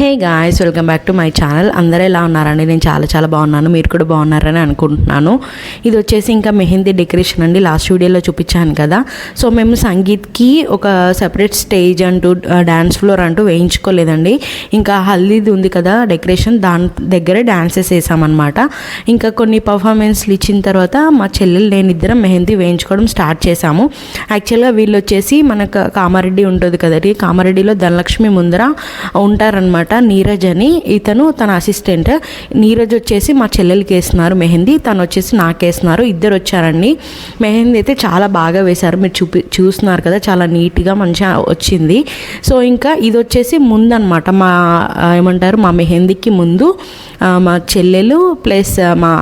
Hey guys welcome back to my channel అందరూ ఎలా ఉన్నారండి? నేను చాలా చాలా బాగున్నాను. మీరు కూడా బాగున్నారని అనుకుంటున్నాను. ఇది వచ్చేసి ఇంకా మెహందీ డెకరేషన్ అండి. లాస్ట్ వీడియోలో చూపించాను కదా. సో మేము సంగీత్కి ఒక సెపరేట్ స్టేజ్ అంటూ డ్యాన్స్ ఫ్లోర్ అంటూ వేయించుకోలేదండి. ఇంకా హల్దీది ఉంది కదా డెకరేషన్ దాని దగ్గరే డ్యాన్సెస్ వేసామన్నమాట. ఇంకా కొన్ని పర్ఫార్మెన్స్లు ఇచ్చిన తర్వాత మా చెల్లెలు నేను ఇద్దరం మెహందీ వేయించుకోవడం స్టార్ట్ చేశాము యాక్చువల్గా వీళ్ళు వచ్చేసి మనకు కామారెడ్డి ఉంటుంది కదండి. కామారెడ్డిలో ధనలక్ష్మి ముందర ఉంటారనమాట నీరజ్ అని. ఇతను తన అసిస్టెంట్. నీరజ్ వచ్చేసి మా చెల్లెలకి వేస్తున్నారు మెహందీ. తను వచ్చేసి నాకేస్తున్నారు ఇద్దరు వచ్చారండి. మెహందీ అయితే చాలా బాగా వేశారు. మీరు చూపి చూస్తున్నారు కదా చాలా నీట్గా మంచిగా వచ్చింది. సో ఇంకా ఇది వచ్చేసి ముందనమాట. మా ఏమంటారు మా మెహందీకి ముందు మా చెల్లెలు ప్లస్ మా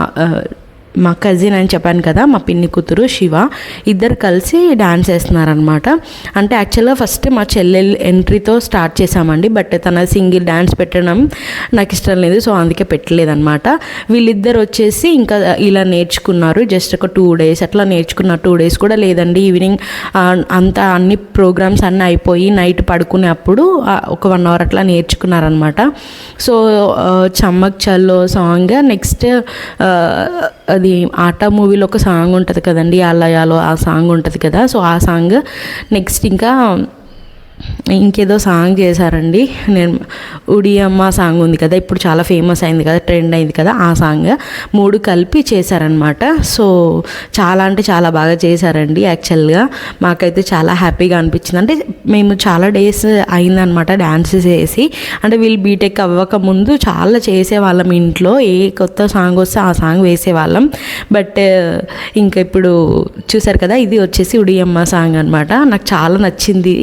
మా కజిన్ అని చెప్పాను కదా మా పిన్ని కూతురు శివ ఇద్దరు కలిసి డ్యాన్స్ వేస్తున్నారనమాట అంటే యాక్చువల్గా ఫస్ట్ మా చెల్లెలు ఎంట్రీతో స్టార్ట్ చేశామండి బట్ తన సింగిల్ డ్యాన్స్ పెట్టడం నాకు ఇష్టం లేదు సో అందుకే పెట్టలేదనమాట వీళ్ళిద్దరు వచ్చేసి ఇంకా ఇలా నేర్చుకున్నారు జస్ట్ ఒక టూ డేస్ అట్లా నేర్చుకున్న టూ డేస్ కూడా లేదండి. ఈవినింగ్ అంతా అన్ని ప్రోగ్రామ్స్ అన్నీ అయిపోయి నైట్ పడుకునే అప్పుడు ఒక వన్ అవర్ అట్లా నేర్చుకున్నారనమాట so Chammak Challo song next అది ఆట మూవీలో ఒక సాంగ్ ఉంటుంది కదండి అల్లయాలో ఆ సాంగ్ ఉంటుంది కదా. సో ఆ సాంగ్ నెక్స్ట్ ఇంకా ఇంకేదో సాంగ్ చేశారండి. నేను ఉడియమ్మ సాంగ్ ఉంది కదా ఇప్పుడు చాలా ఫేమస్ అయింది కదా ట్రెండ్ అయింది కదా ఆ సాంగ్. మూడు కలిపి చేశారనమాట సో చాలా అంటే చాలా బాగా చేశారండి యాక్చువల్గా. మాకైతే చాలా హ్యాపీగా అనిపించింది. అంటే మేము చాలా డేస్ అయిందనమాట డ్యాన్సెస్ చేసి. అంటే వీళ్ళు బీటెక్ అవ్వక ముందు చాలా చేసేవాళ్ళం ఇంట్లో. ఏ కొత్త సాంగ్ వస్తే ఆ సాంగ్ వేసేవాళ్ళం. బట్ ఇంకా ఇప్పుడు చూసారు కదా ఇది వచ్చేసి ఉడియమ్మ సాంగ్ అనమాట నాకు చాలా నచ్చింది.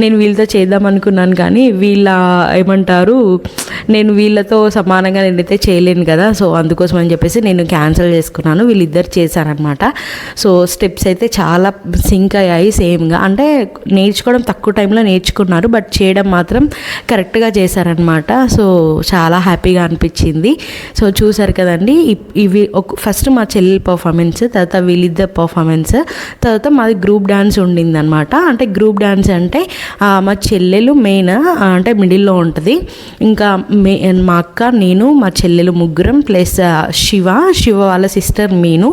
నేను వీళ్ళతో చేద్దాం అనుకున్నాను కానీ వీళ్ళ ఏమంటారు నేను వీళ్ళతో సమానంగా నేనైతే చేయలేను కదా సో అందుకోసం అని చెప్పేసి నేను క్యాన్సిల్ చేసుకున్నాను. వీళ్ళిద్దరు చేశారనమాట సో స్టెప్స్ అయితే చాలా సింక్ అయ్యాయి సేమ్గా అంటే నేర్చుకోవడం తక్కువ టైంలో నేర్చుకున్నారు బట్ చేయడం మాత్రం కరెక్ట్గా చేశారనమాట సో చాలా హ్యాపీగా అనిపించింది. సో చూసారు కదండి ఇప్- ఇవి ఒక ఫస్ట్ మా చెల్లెలి పర్ఫార్మెన్స్ తర్వాత వీళ్ళిద్దరు పర్ఫార్మెన్స్ తర్వాత మాది గ్రూప్ డ్యాన్స్ ఉండింది అనమాట అంటే గ్రూప్ గ్రూప్ డాన్స్ అంటే మా చెల్లెలు మెయిన్ అంటే మిడిల్లో ఉంటుంది. ఇంకా మే మా అక్క నేను మా చెల్లెలు ముగ్గురం ప్లస్ శివ శివ వాళ్ళ సిస్టర్ మీను.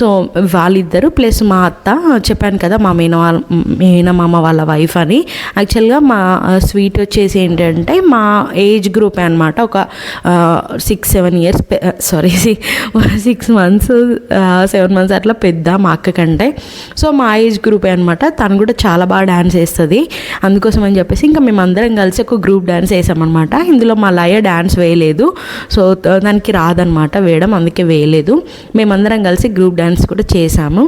సో వాళ్ళిద్దరు ప్లస్ మా అత్త చెప్పాను కదా మా మేన వాళ్ళ మేనమామ వాళ్ళ వైఫ్ అని. యాక్చువల్గా మా స్వీట్ వచ్చేసి ఏంటంటే మా ఏజ్ గ్రూప్ అనమాట ఒక six seven years sorry six months seven months అట్లా పెద్ద మా అక్క కంటే. సో మా ఏజ్ గ్రూపే అనమాట తను కూడా చాలా బాగా డ్యాన్స్ వేస్తుంది అందుకోసం అని చెప్పేసి ఇంకా మేమందరం కలిసి ఒక గ్రూప్ డ్యాన్స్ వేసామన్నమాట ఇందులో మా లయ డ్యాన్స్ వేయలేదు. సో దానికి రాదనమాట వేయడం అందుకే వేయలేదు. మేమందరం కలిసి గ్రూప్ డ్యాన్స్ కూడా చేసాము.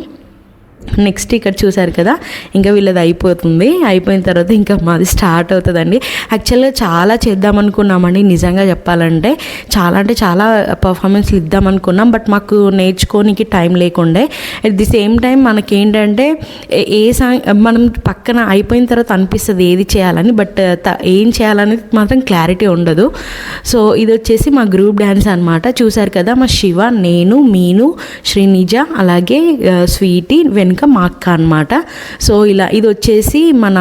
నెక్స్ట్ ఇక్కడ చూసారు కదా ఇంకా వీళ్ళది అయిపోతుంది. అయిపోయిన తర్వాత ఇంకా మాది స్టార్ట్ అవుతుందండి. యాక్చువల్గా చాలా చేద్దాం అనుకున్నామండి నిజంగా చెప్పాలంటే. చాలా అంటే చాలా పర్ఫార్మెన్స్లు ఇద్దాం అనుకున్నాం బట్ మాకు నేర్చుకోనికి టైం లేకుండే. అట్ ది సేమ్ టైం మనకి ఏంటంటే ఏ- సాంగ్ మనం పక్కన అయిపోయిన తర్వాత అనిపిస్తుంది ఏది చేయాలని బట్ uh, త- ఏం చేయాలనేది మాత్రం క్లారిటీ ఉండదు. సో ఇది వచ్చేసి మా గ్రూప్ డ్యాన్స్ అనమాట చూసారు కదా మా శివ నేను మీను శ్రీనిజ అలాగే uh, స్వీటీ వెన్ వెనుక మా అక్క అనమాట సో ఇలా ఇది వచ్చేసి మన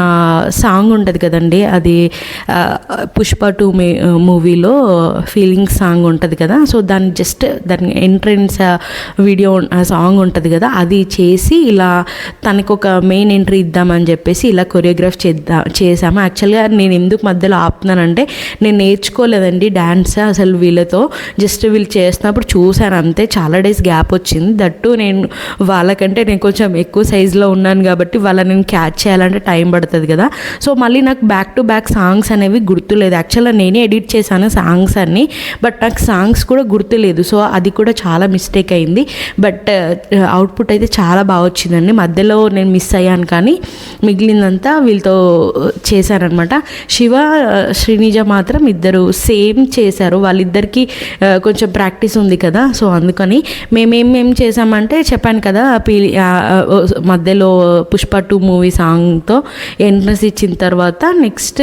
సాంగ్ ఉంటుంది కదండి. అది పుష్ప టూ మే మూవీలో ఫీలింగ్ సాంగ్ ఉంటుంది కదా. సో దాన్ని జస్ట్ దాని ఎంట్రెన్స్ వీడియో సాంగ్ ఉంటుంది కదా. అది చేసి ఇలా తనకు ఒక మెయిన్ ఎంట్రీ ఇద్దామని చెప్పేసి ఇలా కొరియోగ్రాఫ్ చేద్దా చేసాము. యాక్చువల్గా నేను ఎందుకు మధ్యలో ఆపుతున్నానంటే నేను నేర్చుకోలేదండి డ్యాన్స్ అసలు వీళ్ళతో. జస్ట్ వీళ్ళు చేస్తున్నప్పుడు చూశాను అంతే. చాలా డేస్ గ్యాప్ వచ్చింది. దట్టు నేను వాళ్ళకంటే నేను కొంచెం ఎక్కువ సైజులో ఉన్నాను కాబట్టి వాళ్ళని నేను క్యాచ్ చేయాలంటే టైం పడుతుంది కదా. సో మళ్ళీ నాకు బ్యాక్ టు బ్యాక్ సాంగ్స్ అనేవి గుర్తులేదు. యాక్చువల్గా నేనే ఎడిట్ చేశాను సాంగ్స్ అన్ని బట్ నాకు సాంగ్స్ కూడా గుర్తులేదు. సో అది కూడా చాలా మిస్టేక్ అయింది. బట్ అవుట్పుట్ uh, అయితే చాలా బాగా వచ్చిందండి. మధ్యలో నేను మిస్ అయ్యాను కానీ మిగిలిందంతా వీళ్ళతో uh, చేశారనమాట శివ uh, శ్రీనిజ మాత్రం ఇద్దరు సేమ్ చేశారు. వాళ్ళిద్దరికి కొంచెం ప్రాక్టీస్ ఉంది కదా. సో అందుకని మేమేం ఏం చేసామంటే చెప్పాను కదా పీలి మధ్యలో పుష్ప టూ మూవీ సాంగ్తో ఎంట్రన్స్ ఇచ్చిన తర్వాత నెక్స్ట్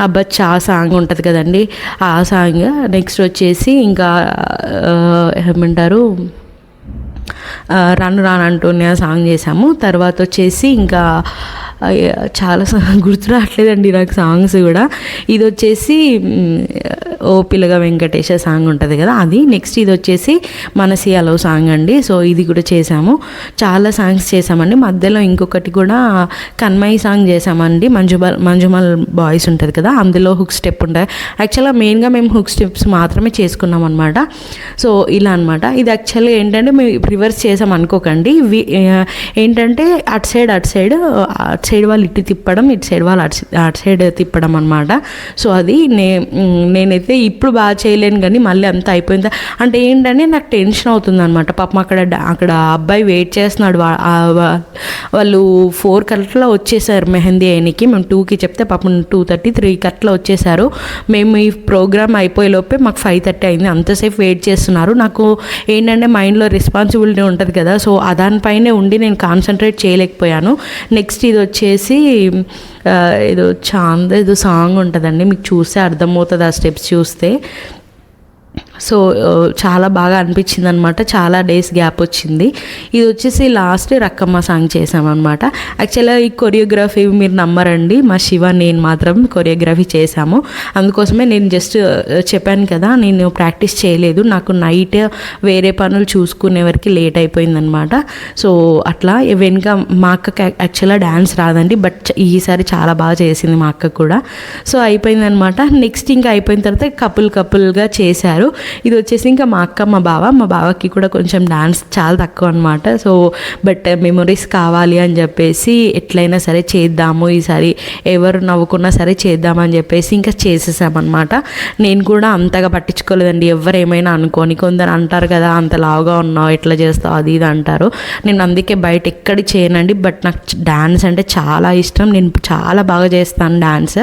అబ్బచ్చా ఆ సాంగ్ ఉంటుంది కదండి. ఆ సాంగ్ నెక్స్ట్ వచ్చేసి ఇంకా ఏమంటారు? రాను రాను అంటూనే సాంగ్ చేశాము తర్వాత వచ్చేసి ఇంకా చాలా గుర్తు రావట్లేదండి నాకు సాంగ్స్ కూడా. ఇది వచ్చేసి ఓ పిల్లగా వెంకటేశ సాంగ్ ఉంటుంది కదా అది. నెక్స్ట్ ఇది వచ్చేసి మనసి అలో సాంగ్ అండి. సో ఇది కూడా చేసాము. చాలా సాంగ్స్ చేసామండి. మధ్యలో ఇంకొకటి కూడా కన్మయి సాంగ్ చేసామండి. మంజుమల్ మంజుమల్ బాయ్స్ ఉంటుంది కదా అందులో హుక్ స్టెప్ ఉంటుంది యాక్చువల్గా మెయిన్గా మేము హుక్ స్టెప్స్ మాత్రమే చేసుకున్నాం అనమాట సో ఇలా అనమాట ఇది యాక్చువల్గా ఏంటంటే మేము రివర్స్ చేసాం అనుకోకండి. వి- ఏంటంటే అటు సైడ్ అటు సైడ్ అటు సైడ్ వాళ్ళు ఇటు తిప్పడం ఇటు సైడ్ వాళ్ళు అటు అటు సైడ్ తిప్పడం అనమాట సో అది నే నేనైతే ఇప్పుడు బాగా చేయలేను కానీ మళ్ళీ అంతా అయిపోయింది. అంటే ఏంటంటే నాకు టెన్షన్ అవుతుంది అనమాట పాపం అక్కడ అక్కడ అబ్బాయి వెయిట్ చేస్తున్నాడు. వాళ్ళు ఫోర్ కట్ల వచ్చేసారు మెహందీ అయినకి మేము టూకి చెప్తే పాపం టూ థర్టీ త్రీ కట్లా వచ్చేసారు. మేము ఈ ప్రోగ్రామ్ అయిపోయే లోపే మాకు ఫైవ్ థర్టీ అయింది. అంతసేపు వెయిట్ చేస్తున్నారు. నాకు ఏంటంటే మైండ్లో రెస్పాన్సిబిలిటీ ఉంటుంది కదా. సో దానిపైనే ఉండి నేను కాన్సన్ట్రేట్ చేయలేకపోయాను. నెక్స్ట్ ఇది వచ్చి వచ్చేసి ఏదో చాంద్ ఏదో సాంగ్ ఉంటుందండి. మీకు చూస్తే అర్థమవుతుంది ఆ స్టెప్స్ చూస్తే. సో చాలా బాగా అనిపించింది అనమాట చాలా డేస్ గ్యాప్ వచ్చింది. ఇది వచ్చేసి లాస్ట్ రక్కమ్మ సాంగ్ చేసామన్నమాట యాక్చువల్గా ఈ కొరియోగ్రఫీ మీరు నమ్మరండి. మా శివ నేను మాత్రం కొరియోగ్రఫీ చేశాము అందుకోసమే నేను జస్ట్ చెప్పాను కదా నేను ప్రాక్టీస్ చేయలేదు. నాకు నైట్ వేరే పనులు చూసుకునే వరకు లేట్ అయిపోయిందనమాట. సో అట్లా వెనుక మా అక్కకి యాక్చువల్గా డ్యాన్స్ రాదండి. బట్ ఈసారి చాలా బాగా చేసింది మా అక్క కూడా. సో అయిపోయిందనమాట. నెక్స్ట్ ఇంకా అయిపోయిన తర్వాత కపుల్ కపుల్గా చేశారు. ఇది వచ్చేసి ఇంకా మా అక్క మా బావ. మా బావకి కూడా కొంచెం డాన్స్ చాలా తక్కువ అనమాట సో బట్ మెమొరీస్ కావాలి అని చెప్పేసి ఎట్లయినా సరే చేద్దాము. ఈసారి ఎవరు నవ్వుకున్నా సరే చేద్దామని చెప్పేసి ఇంకా చేసేసామన్నమాట. నేను కూడా అంతగా పట్టించుకోలేదండి. ఎవరు ఏమైనా అనుకోని కొందరు అంటారు కదా అంత లావుగా ఉన్నావు ఎట్లా చేస్తావు? అది ఇది అంటారు. నేను అందుకే బయట ఎక్కడి చేయనండి. బట్ నాకు డాన్స్ అంటే చాలా ఇష్టం. నేను చాలా బాగా చేస్తాను డాన్స్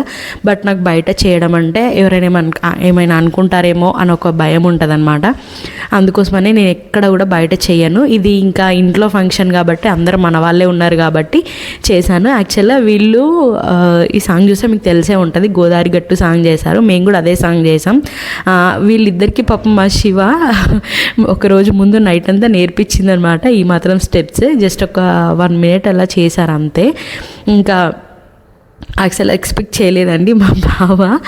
బట్ నాకు బయట చేయడం అంటే ఎవరైనా ఏమైనా అనుకుంటారేమో అని ఒక భయం భయం ఉంటుందన్నమాట అందుకోసమనే నేను ఎక్కడ కూడా బయట చేయను ఇది ఇంకా ఇంట్లో ఫంక్షన్ కాబట్టి అందరూ మన వాళ్ళే ఉన్నారు కాబట్టి చేశాను. యాక్చువల్గా వీళ్ళు ఈ సాంగ్ చూస్తే మీకు తెలిసే ఉంటుంది. గోదావరి గట్టు సాంగ్ చేశారు. మేము కూడా అదే సాంగ్ చేసాం వీళ్ళిద్దరికీ వీళ్ళిద్దరికి పాపం మా శివ ఒకరోజు ముందు నైట్ అంతా నేర్పించింది అనమాట ఈ మాత్రం స్టెప్స్ జస్ట్ ఒక వన్ మినిట్ అలా చేశారు అంతే. ఇంకా అసలు ఎక్స్పెక్ట్ చేయలేదండి మా బావ.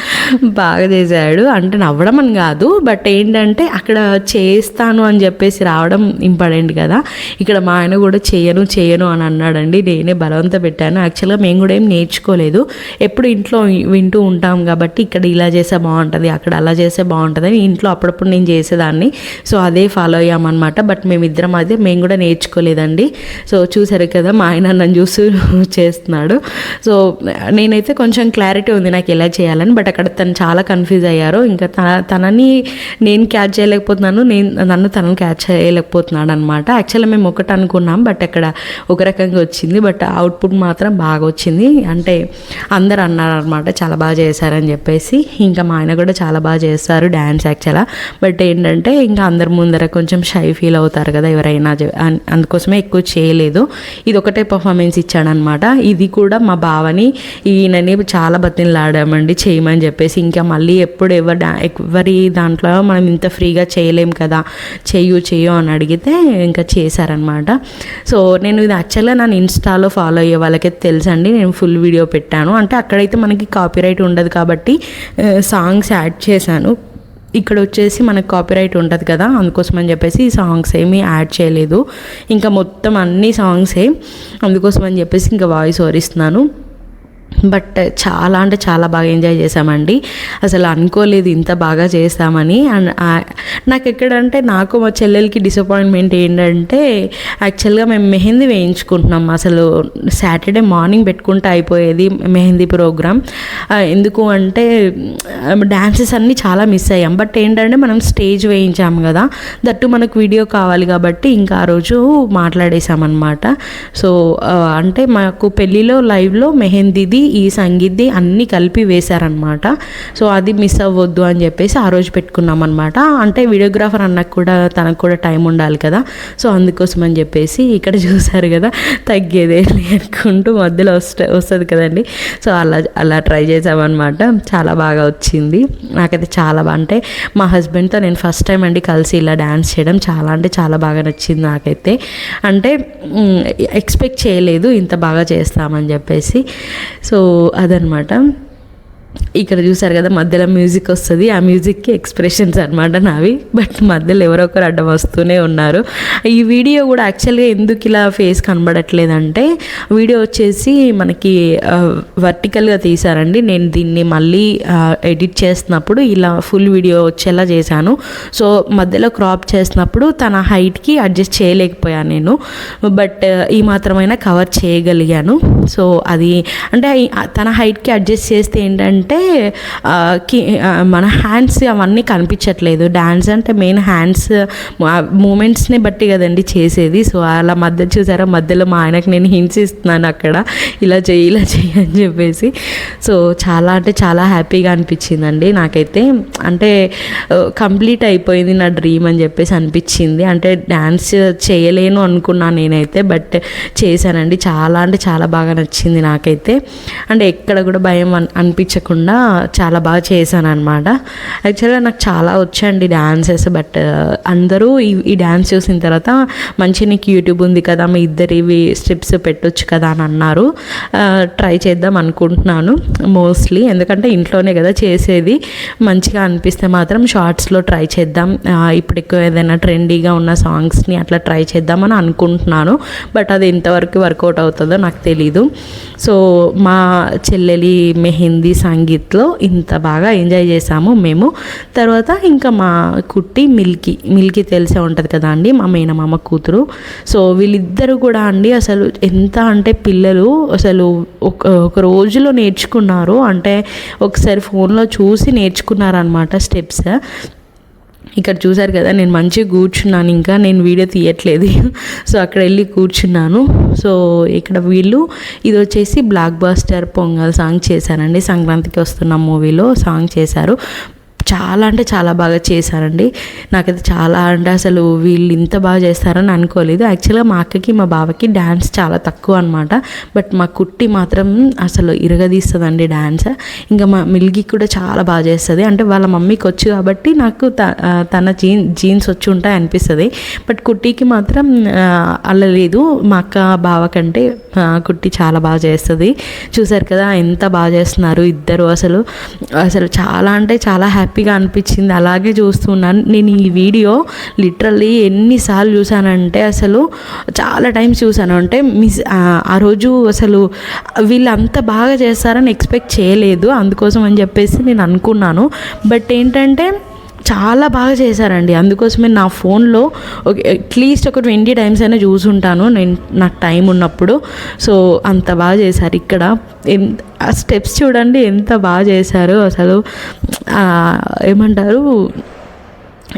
బాగా చేశాడు. అంటే నవ్వడం అని కాదు బట్ ఏంటంటే అక్కడ చేస్తాను అని చెప్పేసి రావడం ఇంపార్టెంట్ కదా. ఇక్కడ మా ఆయన కూడా చేయను చేయను అని అన్నాడండి. నేనే బలవంత పెట్టాను. యాక్చువల్గా మేము కూడా ఏం నేర్చుకోలేదు. ఎప్పుడు ఇంట్లో వింటూ ఉంటాం కాబట్టి ఇక్కడ ఇలా చేస్తే బాగుంటుంది అక్కడ అలా చేస్తే బాగుంటుంది అని ఇంట్లో అప్పుడప్పుడు నేను చేసేదాన్ని. సో అదే ఫాలో అయ్యామన్నమాట. బట్ మేమిద్దరం అదే మేము కూడా నేర్చుకోలేదండి. సో చూసారు కదా మా ఆయన నన్ను చూస్తూ చేస్తున్నాడు. సో నేనైతే కొంచెం క్లారిటీ ఉంది నాకు ఎలా చేయాలని బట్ అక్కడ తను చాలా కన్ఫ్యూజ్ అయ్యారు. ఇంకా తన తనని నేను క్యాచ్ చేయలేకపోతున్నాను నేను నన్ను తనను క్యాచ్ చేయలేకపోతున్నాడు అనమాట యాక్చువల్లీ మేము ఒకటి అనుకున్నాం బట్ అక్కడ ఒక రకంగా వచ్చింది. బట్ అవుట్పుట్ మాత్రం బాగా వచ్చింది. అంటే అందరు అన్నారు అనమాట చాలా బాగా చేశారని చెప్పేసి. ఇంకా మా ఆయన కూడా చాలా బాగా చేస్తారు డ్యాన్స్ యాక్చువల్గా బట్ ఏంటంటే ఇంకా అందరి ముందర కొంచెం షై ఫీల్ అవుతారు కదా ఎవరైనా అందుకోసమే ఎక్కువ చేయలేదు. ఇది ఒకటే పర్ఫార్మెన్స్ ఇచ్చాడనమాట ఇది కూడా మా బావని ఈయనని చాలా బతిలాడామండి చేయమని చెప్పేసి. ఇంకా మళ్ళీ ఎప్పుడు ఎవరు డా ఎవరి దాంట్లో మనం ఇంత ఫ్రీగా చేయలేం కదా చెయ్యు చెయ్యు అని అడిగితే ఇంకా చేశారనమాట. సో నేను ఇది యాక్చువల్గా నన్ను ఇన్స్టాలో ఫాలో అయ్యే వాళ్ళకైతే తెలుసండి. నేను ఫుల్ వీడియో పెట్టాను. అంటే అక్కడైతే మనకి కాపీరైట్ ఉండదు కాబట్టి సాంగ్స్ యాడ్ చేశాను. ఇక్కడ వచ్చేసి మనకు కాపీరైట్ ఉంటుంది కదా అందుకోసం అని చెప్పేసి ఈ సాంగ్స్ ఏమీ యాడ్ చేయలేదు. ఇంకా మొత్తం అన్ని సాంగ్సే అందుకోసం అని చెప్పేసి ఇంకా వాయిస్ ఓరిస్తున్నాను. బట్ చాలా అంటే చాలా బాగా ఎంజాయ్ చేసామండి అసలు అనుకోలేదు ఇంత బాగా చేస్తామని. అండ్ నాకు ఎక్కడంటే నాకు మా చెల్లెలకి డిసప్పాయింట్మెంట్ ఏంటంటే యాక్చువల్గా మేము మెహందీ వేయించుకుంటున్నాం. అసలు సాటర్డే మార్నింగ్ పెట్టుకుంటే అయిపోయేది మెహందీ ప్రోగ్రామ్ ఎందుకు అంటే డ్యాన్సెస్ అన్నీ చాలా మిస్ అయ్యాం. బట్ ఏంటంటే మనం స్టేజ్ వేయించాము కదా. దట్టు మనకు వీడియో కావాలి కాబట్టి ఇంకా ఆ రోజు మాట్లాడేసామన్నమాట సో అంటే మాకు పెళ్ళిలో లైవ్లో మెహందీది మహింది ఈ సంగీద్ది అన్నీ కలిపి వేశారనమాట సో అది మిస్ అవ్వద్దు అని చెప్పేసి ఆ రోజు పెట్టుకున్నాం అనమాట అంటే వీడియోగ్రాఫర్ అన్నకు కూడా తనకు కూడా టైం ఉండాలి కదా. సో అందుకోసం అని చెప్పేసి ఇక్కడ చూసారు కదా తగ్గేదే అనుకుంటూ మధ్యలో వస్తే వస్తుంది కదండి. సో అలా అలా ట్రై చేసామన్నమాట చాలా బాగా వచ్చింది. నాకైతే చాలా బాగా అంటే మా హస్బెండ్తో నేను ఫస్ట్ టైం అండి కలిసి ఇలా డ్యాన్స్ చేయడం. చాలా అంటే చాలా బాగా నచ్చింది నాకైతే. అంటే ఎక్స్పెక్ట్ చేయలేదు ఇంత బాగా చేస్తామని చెప్పేసి. సో అదనమాట. ఇక్కడ చూసారు కదా మధ్యలో మ్యూజిక్ వస్తుంది. ఆ మ్యూజిక్కి ఎక్స్ప్రెషన్స్ అనమాట నావి. బట్ మధ్యలో ఎవరో ఒకరు అడ్డం వస్తూనే ఉన్నారు. ఈ వీడియో కూడా యాక్చువల్గా ఎందుకు ఇలా ఫేస్ కనబడట్లేదంటే వీడియో వచ్చేసి మనకి వర్టికల్గా తీసారండి నేను దీన్ని మళ్ళీ ఎడిట్ చేస్తున్నప్పుడు ఇలా ఫుల్ వీడియో వచ్చేలా చేశాను. సో మధ్యలో క్రాప్ చేసినప్పుడు తన హైట్కి అడ్జస్ట్ చేయలేకపోయాను నేను. బట్ ఈ మాత్రమైనా కవర్ చేయగలిగాను. సో అది అంటే తన హైట్కి అడ్జస్ట్ చేస్తే ఏంటంటే మన హ్యాండ్స్ అవన్నీ కనిపించట్లేదు. డ్యాన్స్ అంటే మెయిన్ హ్యాండ్స్ మూమెంట్స్ని బట్టి కదండి చేసేది. సో అలా మధ్య చూసారా? మధ్యలో మా ఆయనకు నేను హింట్స్ ఇస్తున్నాను అక్కడ. ఇలా చేయి ఇలా చేయి అని చెప్పేసి. సో చాలా అంటే చాలా హ్యాపీగా అనిపించిందండి నాకైతే. అంటే కంప్లీట్ అయిపోయింది నా డ్రీమ్ అని చెప్పేసి అనిపించింది. అంటే డ్యాన్స్ చేయలేను అనుకున్నాను నేనైతే బట్ చేశానండి. చాలా అంటే చాలా బాగా నచ్చింది నాకైతే. అంటే ఎక్కడ కూడా భయం అనిపించకుండా చాలా బాగా చేశాను అనమాట యాక్చువల్గా నాకు చాలా వచ్చండి డ్యాన్సెస్ బట్ అందరూ ఈ ఈ డ్యాన్స్ చూసిన తర్వాత మంచి నీకు యూట్యూబ్ ఉంది కదా మీ ఇద్దరివి స్టెప్స్ పెట్టొచ్చు కదా అని అన్నారు. ట్రై చేద్దాం అనుకుంటున్నాను మోస్ట్లీ. ఎందుకంటే ఇంట్లోనే కదా చేసేది. మంచిగా అనిపిస్తే మాత్రం షార్ట్స్లో ట్రై చేద్దాం. ఇప్పుడు ఎక్కువ ఏదైనా ట్రెండీగా ఉన్న సాంగ్స్ని అట్లా ట్రై చేద్దామని అనుకుంటున్నాను. బట్ అది ఎంతవరకు వర్కౌట్ అవుతుందో నాకు తెలీదు. సో మా చెల్లెలి మెహందీ సంగీత్లో ఇంత బాగా ఎంజాయ్ చేసాము మేము. తర్వాత ఇంకా మా కుట్టి మిల్కీ మిల్కీ తెలిసే ఉంటుంది కదా అండి మా మేనమామ కూతురు. సో వీళ్ళిద్దరు కూడా అండి అసలు ఎంత అంటే పిల్లలు అసలు ఒక ఒక రోజులో నేర్చుకున్నారు. అంటే ఒకసారి ఫోన్లో చూసి నేర్చుకున్నారనమాట స్టెప్స్. ఇక్కడ చూసారు కదా నేను మంచిగా కూర్చున్నాను ఇంకా నేను వీడియో తీయట్లేదు. సో అక్కడ వెళ్ళి కూర్చున్నాను. సో ఇక్కడ వీళ్ళు ఇది వచ్చేసి బ్లాక్ బాస్టర్ పొంగల్ సాంగ్ చేశారండి. సంక్రాంతికి వస్తున్న మూవీలో సాంగ్ చేశారు. చాలా అంటే చాలా బాగా చేశారండి. నాకైతే చాలా అంటే అసలు వీళ్ళు ఇంత బాగా చేస్తారని అనుకోలేదు. యాక్చువల్గా మా అక్కకి మా బావకి డ్యాన్స్ చాలా తక్కువ అనమాట బట్ మా కుట్టి మాత్రం అసలు ఇరగదీస్తుందండి డ్యాన్స్ ఇంకా మా మిల్గి కూడా చాలా బాగా చేస్తుంది. అంటే వాళ్ళ మమ్మీకి వచ్చు కాబట్టి నాకు తన జీన్ జీన్స్ వచ్చి ఉంటాయి అనిపిస్తుంది. బట్ కుట్టికి మాత్రం అలా లేదు మా అక్క బావ కంటే కుట్టి చాలా బాగా చేస్తుంది. చూసారు కదా ఎంత బాగా చేస్తున్నారు ఇద్దరు అసలు. అసలు చాలా అంటే చాలా హ్యాపీ హ్యాపీగా అనిపించింది. అలాగే చూస్తున్నాను నేను ఈ వీడియో లిటరల్లీ ఎన్నిసార్లు చూసానంటే అసలు చాలా టైమ్స్ చూసాను అంటే మిస్ ఆ రోజు అసలు వీళ్ళు అంత బాగా చేస్తారని ఎక్స్పెక్ట్ చేయలేదు. అందుకోసం అని చెప్పేసి నేను అనుకున్నాను. బట్ ఏంటంటే చాలా బాగా చేశారండి. అందుకోసమే నా ఫోన్లో అట్లీస్ట్ ఒక ట్వంటీ టైమ్స్ అయినా చూసుంటాను. నేను నాకు టైం ఉన్నప్పుడు. సో అంత బాగా చేశారు ఇక్కడ. ఆ స్టెప్స్ చూడండి ఎంత బాగా చేశారు. అసలు ఏమంటారు?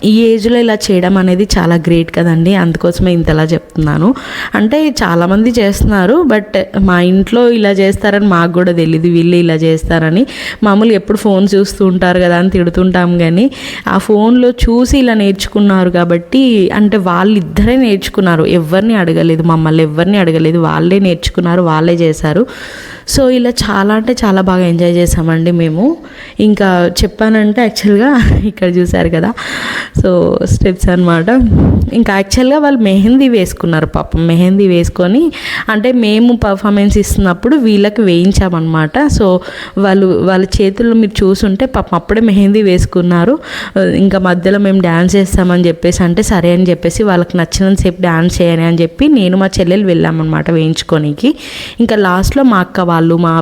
ఈ ఏజ్లో ఇలా చేయడం అనేది చాలా గ్రేట్ కదండి. అందుకోసమే ఇంతలా చెప్తున్నాను. అంటే చాలామంది చేస్తున్నారు బట్ మా ఇంట్లో ఇలా చేస్తారని మాకు కూడా తెలియదు వీళ్ళు ఇలా చేస్తారని. మామూలు ఎప్పుడు ఫోన్ చూస్తూ ఉంటారు కదా అని తిడుతుంటాం కానీ ఆ ఫోన్లో చూసి ఇలా నేర్చుకున్నారు కాబట్టి అంటే వాళ్ళిద్దరే నేర్చుకున్నారు. ఎవరిని అడగలేదు మమ్మల్ని ఎవరిని అడగలేదు వాళ్ళే నేర్చుకున్నారు వాళ్ళే చేశారు. సో ఇలా చాలా అంటే చాలా బాగా ఎంజాయ్ చేసామండి మేము. ఇంకా చెప్పానంటే యాక్చువల్గా ఇక్కడ చూసారు కదా. సో స్టెప్స్ అనమాట ఇంకా యాక్చువల్గా వాళ్ళు మెహందీ వేసుకున్నారు పాపం. మెహందీ వేసుకొని అంటే మేము పర్ఫార్మెన్స్ ఇస్తున్నప్పుడు వీళ్ళకి వేయించామన్నమాట. సో వాళ్ళు వాళ్ళ చేతుల్లో మీరు చూసుంటే పాపం అప్పుడే మెహందీ వేసుకున్నారు. ఇంకా మధ్యలో మేము డ్యాన్స్ చేస్తామని చెప్పేసి అంటే సరే అని చెప్పేసి వాళ్ళకి నచ్చినంతసేపు డ్యాన్స్ చేయని అని చెప్పి నేను మా చెల్లెలు వెళ్ళామన్నమాట వేయించుకోనికి. ఇంకా లాస్ట్లో మా అక్క వాళ్ళు మా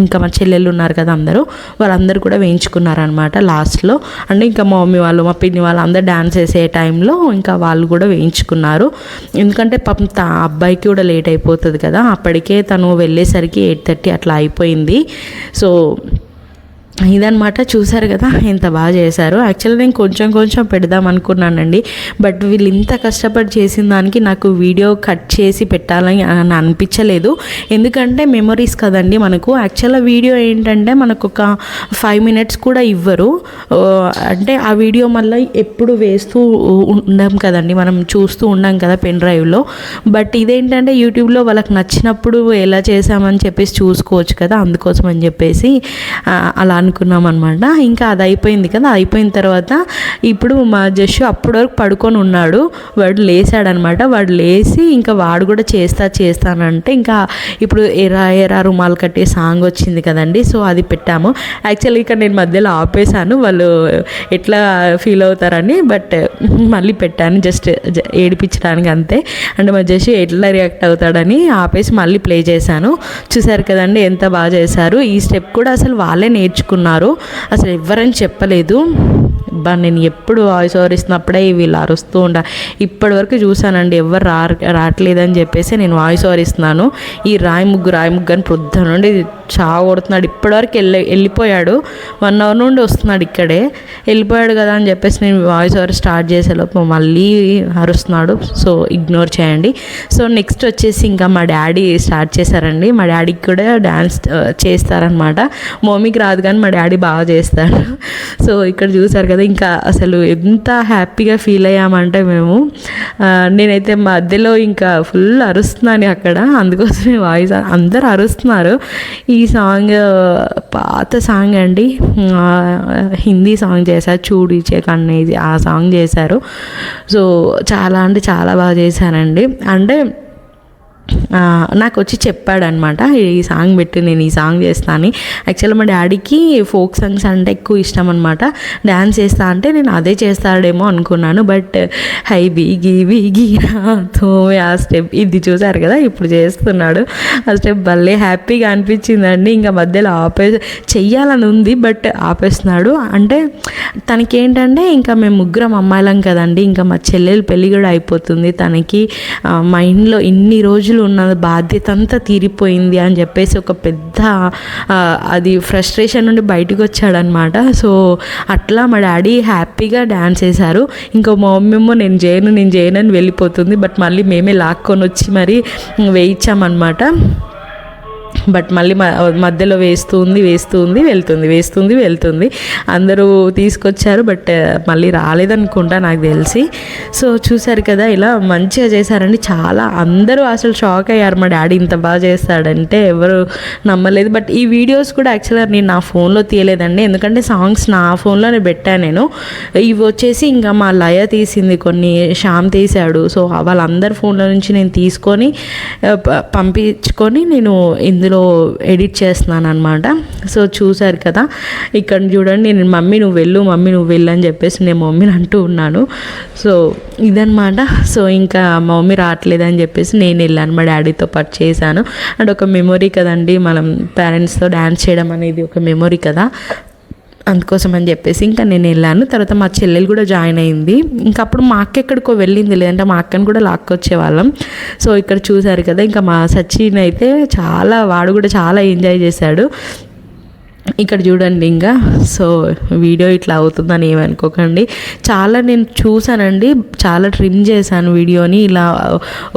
ఇంకా మా చెల్లెళ్ళు ఉన్నారు కదా అందరూ వాళ్ళందరూ కూడా వేయించుకున్నారనమాట లాస్ట్లో. అంటే ఇంకా మా మమ్మీ వాళ్ళు మా పిన్ని వాళ్ళు అందరూ డ్యాన్స్ వేసే టైంలో ఇంకా వాళ్ళు కూడా వేయించుకున్నారు. ఎందుకంటే పాపం తా అబ్బాయికి కూడా లేట్ అయిపోతుంది కదా అప్పటికే తను వెళ్ళేసరికి ఎయిట్ థర్టీ అట్లా అయిపోయింది. సో ఇదనమాట చూసారు కదా ఇంత బాగా చేశారు. యాక్చువల్లీ నేను కొంచెం కొంచెం పెడదాం అనుకున్నానండి. బట్ వీళ్ళు ఇంత కష్టపడి చేసిన దానికి నాకు వీడియో కట్ చేసి పెట్టాలని అని అనిపించలేదు. ఎందుకంటే మెమరీస్ కదండి మనకు. యాక్చువల్గా వీడియో ఏంటంటే మనకు ఒక ఫైవ్ మినిట్స్ కూడా ఇవ్వరు. అంటే ఆ వీడియో మళ్ళీ ఎప్పుడు వేస్తూ ఉండం కదండి. మనం చూస్తూ ఉండం కదా పెన్ డ్రైవ్లో బట్ ఇదేంటంటే యూట్యూబ్లో వాళ్ళకి నచ్చినప్పుడు ఎలా చేసామని చెప్పేసి చూసుకోవచ్చు కదా అందుకోసం అని చెప్పేసి అలా అనుకున్నాం అనమాట ఇంకా అది అయిపోయింది కదా అయిపోయిన తర్వాత ఇప్పుడు మా జస్సు అప్పటి వరకు పడుకొని ఉన్నాడు. వాడు లేచాడనమాట వాడు లేచి ఇంకా వాడు కూడా చేస్తా చేస్తానంటే ఇంకా ఇప్పుడు ఎరా ఎరా రుమాలు కట్టే సాంగ్ వచ్చింది కదండి. సో అది పెట్టాము. యాక్చువల్లీ ఇక్కడ నేను మధ్యలో ఆపేశాను. వాళ్ళు ఎట్లా ఫీల్ అవుతారని బట్ మళ్ళీ పెట్టాను జస్ట్ ఏడిపించడానికి అంతే. అండ్ మా జస్ట్ ఎట్లా రియాక్ట్ అవుతాడని ఆపేసి మళ్ళీ ప్లే చేశాను. చూసారు కదండి ఎంత బాగా చేశారు. ఈ స్టెప్ కూడా అసలు వాళ్ళే నేర్చుకున్నారు. అసలు ఎవరని చెప్పలేదు. బా నేను ఎప్పుడు వాయిస్ ఓవర్ ఇస్తున్నప్పుడే వీళ్ళు అరుస్తూ ఉండ. ఇప్పటి వరకు చూశానండి ఎవరు రా రావట్లేదని చెప్పేసి నేను వాయిస్ ఓవర్ ఇస్తున్నాను. ఈ రాయి ముగ్గు రాయి ముగ్గు అని ప్రొద్దు నుండి చావ కొడుతున్నాడు ఇప్పటివరకు వెళ్ళి వెళ్ళిపోయాడు. వన్ అవర్ నుండి వస్తున్నాడు ఇక్కడే. వెళ్ళిపోయాడు కదా అని చెప్పేసి నేను వాయిస్ ఓవర్ స్టార్ట్ చేసేలోపు మళ్ళీ అరుస్తున్నాడు. సో ఇగ్నోర్ చేయండి. సో నెక్స్ట్ వచ్చేసి ఇంకా మా డాడీ స్టార్ట్ చేశారండి. మా డాడీకి కూడా డ్యాన్స్ చేస్తారనమాట మమ్మీకి రాదు కానీ మా డాడీ బాగా చేస్తాడు. సో ఇక్కడ చూసారు కదా ఇంకా అసలు ఎంత హ్యాపీగా ఫీల్ అయ్యామంటే మేము నేనైతే మధ్యలో ఇంకా ఫుల్ అరుస్తున్నాను అక్కడ. అందుకోసమే వాయిస్ అందరు అరుస్తున్నారు. ఈ ఈ సాంగ్ పాత సాంగ్ అండి. హిందీ సాంగ్ చేశారు చూడిచే కన్నేది ఆ సాంగ్ చేశారు. సో చాలా అంటే చాలా బాగా చేశారండి. అంటే నాకు వచ్చి చెప్పాడనమాట ఈ సాంగ్ పెట్టి నేను ఈ సాంగ్ చేస్తా అని. యాక్చువల్లీ మా డాడీకి ఫోక్ సాంగ్స్ అంటే ఎక్కువ ఇష్టం అనమాట డ్యాన్స్ చేస్తా అంటే నేను అదే చేస్తాడేమో అనుకున్నాను బట్ హై బీగి బీగి తో ఆ స్టెప్. ఇది చూసారు కదా ఇప్పుడు చేస్తున్నాడు. ఆ స్టెప్ భలే హ్యాపీగా అనిపించిందండి. ఇంకా మధ్యలో ఆపే చెయ్యాలని ఉంది బట్ ఆపేస్తున్నాడు. అంటే తనకి ఏంటంటే ఇంకా మేము ముగ్గురం అమ్మాయిలం కదండి. ఇంకా మా చెల్లెలు పెళ్ళి కూడా అయిపోతుంది. తనకి మా మైండ్లో ఇన్ని రోజులు ఉన్న బాధ్యత అంతా తీరిపోయింది అని చెప్పేసి ఒక పెద్ద అది ఫ్రస్ట్రేషన్ నుండి బయటకు వచ్చాడనమాట. సో అట్లా మా డాడీ హ్యాపీగా డ్యాన్స్ చేశారు. ఇంకా మా మమ్మీ నేను చేయను నేను చేయను అని వెళ్ళిపోతుంది. బట్ మళ్ళీ మేమే లాక్కొని వచ్చి మరి వేయించామన్నమాట బట్ మళ్ళీ మ- మధ్యలో వేస్తుంది వేస్తుంది వెళ్తుంది వేస్తుంది వెళ్తుంది. అందరూ తీసుకొచ్చారు బట్ మళ్ళీ రాలేదనుకుంటా నాకు తెలిసి. సో చూసారు కదా ఇలా మంచిగా చేశారండి. చాలా అందరూ అసలు షాక్ అయ్యారు. మా డాడీ ఇంత బాగా చేస్తాడంటే ఎవరు నమ్మలేదు. బట్ ఈ వీడియోస్ కూడా యాక్చువల్గా నేను నా ఫోన్లో తీయలేదండి. ఎందుకంటే సాంగ్స్ నా ఫోన్లోనే పెట్టాను నేను. ఇవి వచ్చేసి ఇంకా మా లయ తీసింది కొన్ని శ్యామ్ తీశాడు. సో వాళ్ళందరి ఫోన్ల నుంచి నేను తీసుకొని ప- పంపించుకొని నేను ఇందులో ఎడిట్ చేస్తున్నాను అనమాట సో చూశారు కదా ఇక్కడ చూడండి నేను మమ్మీ నువ్వు వెళ్ళు మమ్మీ నువ్వు వెళ్ళు అని చెప్పేసి నేను మమ్మీని అంటూ ఉన్నాను. సో ఇదనమాట సో ఇంకా మా మమ్మీ రావట్లేదని చెప్పేసి నేను వెళ్ళాను మా డాడీతో పాటు చేశాను. అండ్ ఒక మెమొరీ కదండి మనం పేరెంట్స్తో డ్యాన్స్ చేయడం అనేది ఒక మెమొరీ కదా. అందుకోసం అని చెప్పేసి ఇంకా నేను వెళ్ళాను. తర్వాత మా చెల్లెలు కూడా జాయిన్ అయింది. ఇంకా అప్పుడు మా అక్క ఎక్కడికో వెళ్ళింది లేదంటే మా అక్కని కూడా లాక్కొచ్చే వాళ్ళం సో ఇక్కడ చూశారు కదా ఇంకా మా సచిన్ అయితే చాలా వాడు కూడా చాలా ఎంజాయ్ చేశాడు. ఇక్కడ చూడండి ఇంకా. సో వీడియో ఇట్లా అవుతుందని ఏమనుకోకండి చాలా నేను చూసానండి చాలా ట్రిమ్ చేశాను వీడియోని. ఇలా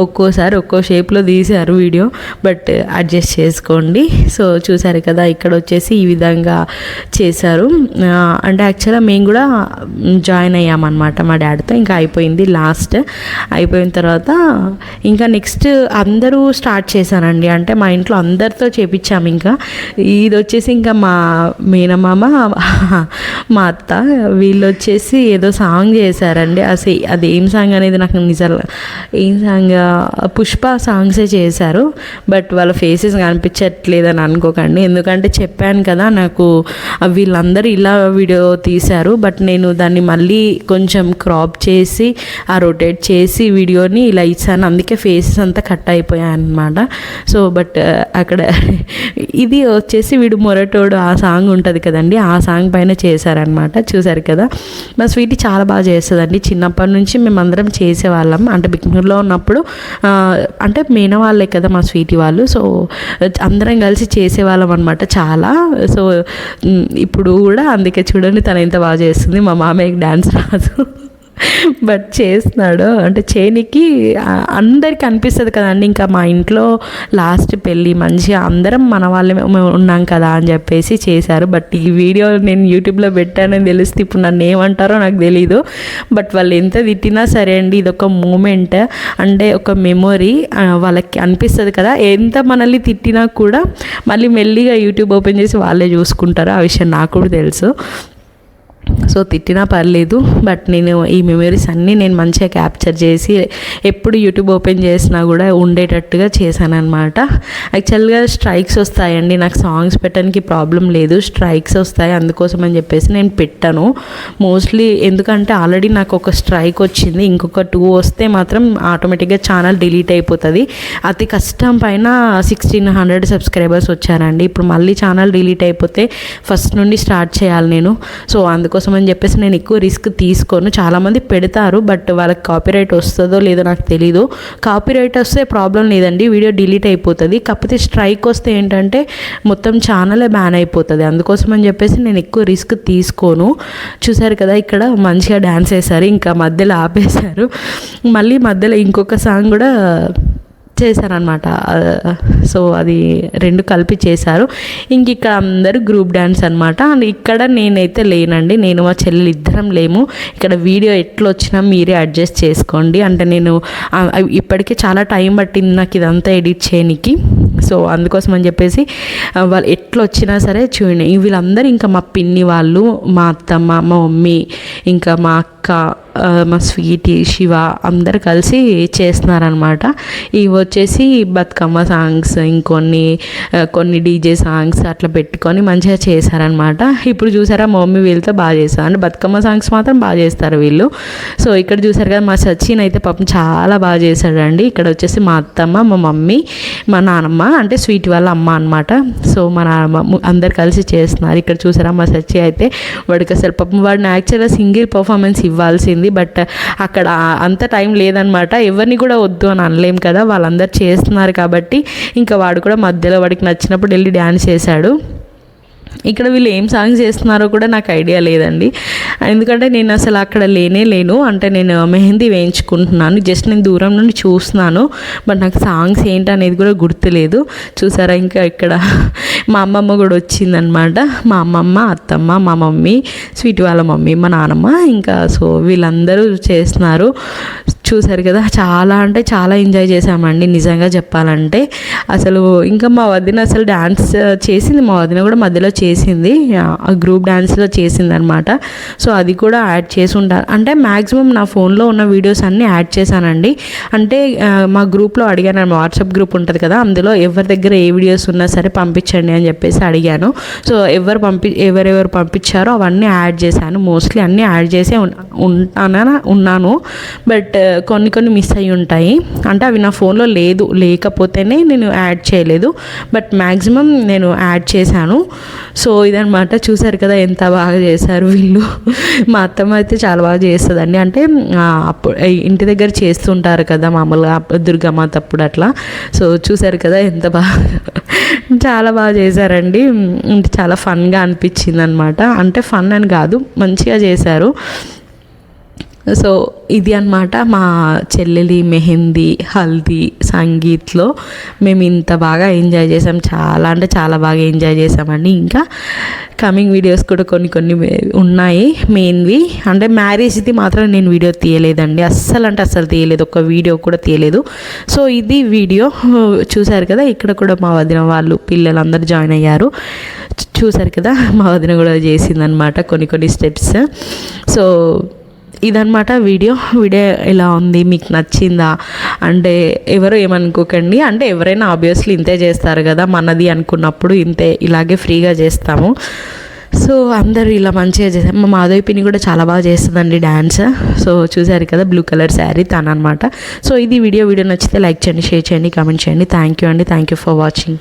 ఒక్కోసారి ఒక్కో షేప్లో తీశారు వీడియో. బట్ అడ్జస్ట్ చేసుకోండి. సో చూసారు కదా ఇక్కడ వచ్చేసి ఈ విధంగా చేశారు. అంటే యాక్చువల్గా మేము కూడా జాయిన్ అయ్యామన్నమాట మా డాడీతో. ఇంకా అయిపోయింది లాస్ట్. అయిపోయిన తర్వాత ఇంకా నెక్స్ట్ అందరూ స్టార్ట్ చేశానండి అంటే మా ఇంట్లో అందరితో చేపించాము ఇంకా. ఇది వచ్చేసి ఇంకా మా మేనమామ మా అత్త వీళ్ళు వచ్చేసి ఏదో సాంగ్ చేశారండి. అసలు అది ఏం సాంగ్ అనేది నాకు నిజంగా ఏం సాంగ్ పుష్ప సాంగ్సే చేశారు. బట్ వాళ్ళ ఫేసెస్ కనిపించట్లేదని అనుకోకండి. ఎందుకంటే చెప్పాను కదా నాకు వీళ్ళందరూ ఇలా వీడియో తీశారు. బట్ నేను దాన్ని మళ్ళీ కొంచెం క్రాప్ చేసి ఆ రొటేట్ చేసి వీడియోని ఇలా ఇచ్చాను. అందుకే ఫేసెస్ అంతా కట్ అయిపోయాయి అనమాట సో బట్ అక్కడ ఇది వచ్చేసి వీడు మొరటోడు ఆ సాంగ్ ఉంటుంది కదండి ఆ సాంగ్ పైన చేశారనమాట చూసారు కదా. మా స్వీటీ చాలా బాగా చేస్తుందండి. చిన్నప్పటి నుంచి మేమందరం చేసేవాళ్ళం. అంటే బిగ్నర్లో ఉన్నప్పుడు అంటే మేన వాళ్ళే కదా మా స్వీటీ వాళ్ళు. సో అందరం కలిసి చేసేవాళ్ళం అనమాట చాలా. సో ఇప్పుడు కూడా అందుకే చూడండి తను ఎంత బాగా చేస్తుంది. మా మామయ్యకి డ్యాన్స్ రాదు. బట్ చేస్తున్నాడు. అంటే చేయనికి అందరికీ అనిపిస్తుంది కదండి. ఇంకా మా ఇంట్లో లాస్ట్ పెళ్ళి మంచిగా అందరం మన వాళ్ళే ఉన్నాం కదా అని చెప్పేసి చేశారు. బట్ ఈ వీడియో నేను యూట్యూబ్లో పెట్టానని తెలిస్తే ఇప్పుడు నన్ను ఏమంటారో నాకు తెలీదు. బట్ వాళ్ళు ఎంత తిట్టినా సరే అండి ఇది ఒక మూమెంట్ అంటే ఒక మెమొరీ వాళ్ళకి అనిపిస్తుంది కదా. ఎంత మనల్ని తిట్టినా కూడా మళ్ళీ మెల్లిగా యూట్యూబ్ ఓపెన్ చేసి వాళ్ళే చూసుకుంటారు. ఆ విషయం నాకు కూడా తెలుసు. సో తిట్టినా పర్లేదు బట్ నేను ఈ మెమరీస్ అన్నీ నేను మంచిగా క్యాప్చర్ చేసి ఎప్పుడు యూట్యూబ్ ఓపెన్ చేసినా కూడా ఉండేటట్టుగా చేశాను అనమాట యాక్చువల్గా స్ట్రైక్స్ వస్తాయండి నాకు సాంగ్స్ పెట్టడానికి ప్రాబ్లం లేదు స్ట్రైక్స్ వస్తాయి అందుకోసం అని చెప్పేసి నేను పెట్టాను. మోస్ట్లీ ఎందుకంటే ఆల్రెడీ నాకు ఒక స్ట్రైక్ వచ్చింది ఇంకొక టూ వస్తే మాత్రం ఆటోమేటిక్గా ఛానల్ డిలీట్ అయిపోతుంది. అతి కష్టం పైన సిక్స్టీన్ హండ్రెడ్ సబ్స్క్రైబర్స్ వచ్చారండి. ఇప్పుడు మళ్ళీ ఛానల్ డిలీట్ అయిపోతే ఫస్ట్ నుండి స్టార్ట్ చేయాలి నేను. సో అందుకోసం అని చెప్పేసి నేను ఎక్కువ రిస్క్ తీసుకోను. చాలామంది పెడతారు బట్ వాళ్ళకి కాపీరైట్ వస్తుందో లేదో నాకు తెలీదు. కాపీరైట్ వస్తే ప్రాబ్లం లేదండి వీడియో డిలీట్ అయిపోతుంది. కాకపోతే స్ట్రైక్ వస్తే ఏంటంటే మొత్తం ఛానలే బ్యాన్ అయిపోతుంది. అందుకోసం అని చెప్పేసి నేను ఎక్కువ రిస్క్ తీసుకోను. చూసారు కదా ఇక్కడ మంచిగా డ్యాన్స్ వేశారు ఇంకా మధ్యలో ఆపేశారు. మళ్ళీ మధ్యలో ఇంకొక సాంగ్ కూడా చేశారనమాట సో అది రెండు కలిపి చేశారు. ఇంక ఇక్కడ అందరూ గ్రూప్ డ్యాన్స్ అనమాట అండ్ ఇక్కడ నేనైతే లేనండి. నేను మా చెల్లెలు ఇద్దరం లేము. ఇక్కడ వీడియో ఎట్లా వచ్చినా మీరే అడ్జస్ట్ చేసుకోండి. అంటే నేను ఇప్పటికే చాలా టైం పట్టింది నాకు ఇదంతా ఎడిట్ చేయనికి. సో అందుకోసం అని చెప్పేసి వాళ్ళు ఎట్లా వచ్చినా సరే చూడండి. వీళ్ళందరూ ఇంకా మా పిన్ని వాళ్ళు మా అత్తమ్మ మా మమ్మీ ఇంకా మా అక్క మా స్వీటీ శివ అందరు కలిసి చేస్తున్నారనమాట ఇవి వచ్చేసి బతుకమ్మ సాంగ్స్ ఇంకొన్ని కొన్ని డీజే సాంగ్స్ అట్లా పెట్టుకొని మంచిగా చేశారనమాట ఇప్పుడు చూసారా మా మమ్మీ వీళ్ళతో బాగా చేస్తారు. అంటే బతుకమ్మ సాంగ్స్ మాత్రం బాగా చేస్తారు వీళ్ళు. సో ఇక్కడ చూసారు కదా మా సచిన్ అయితే పాపం చాలా బాగా చేశాడండి. ఇక్కడ వచ్చేసి మా అత్తమ్మ మా మమ్మీ మా నాన్నమ్మ అంటే స్వీట్ వాళ్ళ అమ్మ అనమాట సో మా నాన్నమ్మ అందరు కలిసి చేస్తున్నారు. ఇక్కడ చూసారా మా సచి అయితే వాడికి అసలు పాపం వాడిని యాక్చువల్గా సింగిల్ పర్ఫార్మెన్స్ ఇవ్వాల్సింది. బట్ అక్కడ అంత టైం లేదనమాట ఎవరిని కూడా వద్దు అని అనలేం కదా. వాళ్ళందరూ చేస్తున్నారు కాబట్టి ఇంకా వాడు కూడా మధ్యలో వాడికి నచ్చినప్పుడు వెళ్ళి డ్యాన్స్ చేశాడు. ఇక్కడ వీళ్ళు ఏం సాంగ్స్ చేస్తున్నారో కూడా నాకు ఐడియా లేదండి. ఎందుకంటే నేను అసలు అక్కడ లేనే లేను. అంటే నేను మెహందీ వేయించుకుంటున్నాను. జస్ట్ నేను దూరం నుండి చూస్తున్నాను. బట్ నాకు సాంగ్స్ ఏంటి అనేది కూడా గుర్తులేదు. చూసారా ఇంకా ఇక్కడ మా అమ్మమ్మ కూడా వచ్చిందనమాట మా అమ్మమ్మ అత్తమ్మ మా మమ్మీ స్వీట్ వాళ్ళ మమ్మీ మా నాన్నమ్మ ఇంకా సో వీళ్ళందరూ చేస్తున్నారు. చూసారు కదా చాలా అంటే చాలా ఎంజాయ్ చేసామండి నిజంగా చెప్పాలంటే అసలు ఇంకా మా వదిన అసలు డ్యాన్స్ చేసింది. మా వదిన కూడా మధ్యలో చేసింది. ఆ గ్రూప్ డ్యాన్స్లో చేసింది అనమాట సో అది కూడా యాడ్ చేసి ఉంటారు అంటే మ్యాక్సిమం నా ఫోన్లో ఉన్న వీడియోస్ అన్నీ యాడ్ చేశానండి. అంటే మా గ్రూప్లో అడిగాను వాట్సాప్ గ్రూప్ ఉంటుంది కదా అందులో ఎవరి దగ్గర ఏ వీడియోస్ ఉన్నా సరే పంపించండి అని చెప్పేసి అడిగాను. సో ఎవరు పంపి ఎవరెవరు పంపించారో అవన్నీ యాడ్ చేశాను. మోస్ట్లీ అన్నీ యాడ్ చేసే ఉన్- ఉన్నాను. బట్ కొన్ని కొన్ని మిస్ అయ్యి ఉంటాయి. అంటే అవి నా ఫోన్లో లేదు. లేకపోతేనే నేను యాడ్ చేయలేదు. బట్ మ్యాక్సిమం నేను యాడ్ చేశాను. సో ఇదనమాట చూసారు కదా ఎంత బాగా చేశారు వీళ్ళు. మా అత్తమ్మ అయితే చాలా బాగా చేస్తుందండి. అంటే అప్పుడు ఇంటి దగ్గర చేస్తుంటారు కదా మామూలుగా దుర్గమాత అప్పుడు అట్లా. సో చూసారు కదా ఎంత బాగా చాలా బాగా చేశారండి. చాలా ఫన్గా అనిపించింది అనమాట అంటే ఫన్ అని కాదు. మంచిగా చేశారు. సో ఇది అన్నమాట మా చెల్లెలి మెహందీ హల్దీ సంగీత్లో. మేము ఇంత బాగా ఎంజాయ్ చేసాం. చాలా అంటే చాలా బాగా ఎంజాయ్ చేసామండి. ఇంకా కమింగ్ వీడియోస్ కూడా కొన్ని కొన్ని ఉన్నాయి మెయిన్వి అంటే మ్యారేజ్ది మాత్రం నేను వీడియో తీయలేదండి. అస్సలు అంటే అస్సలు తీయలేదు. ఒక వీడియో కూడా తీయలేదు. సో ఇది వీడియో చూసారు కదా ఇక్కడ కూడా మా వదిన వాళ్ళు పిల్లలందరూ జాయిన్ అయ్యారు. చూశారు చూసారు కదా మా వదిన కూడా చేసిందనమాట కొన్ని కొన్ని స్టెప్స్ సో ఇదనమాట వీడియో. వీడియో ఎలా ఉంది? మీకు నచ్చిందా? అంటే ఎవరు ఏమనుకోకండి. అంటే ఎవరైనా ఆబ్వియస్లీ ఇంతే చేస్తారు కదా మనది అనుకున్నప్పుడు ఇంతే ఇలాగే ఫ్రీగా చేస్తాము. సో అందరూ ఇలా మంచిగా చేశారు మా మాధవి పిన్ని కూడా చాలా బాగా చేస్తుందండి డ్యాన్స్ సో చూసారు కదా బ్లూ కలర్ శారీ తను అనమాట సో ఇది వీడియో వీడియో నచ్చితే లైక్ చేయండి షేర్ చేయండి కామెంట్ చేయండి. థ్యాంక్ యూ అండి. Thank you for watching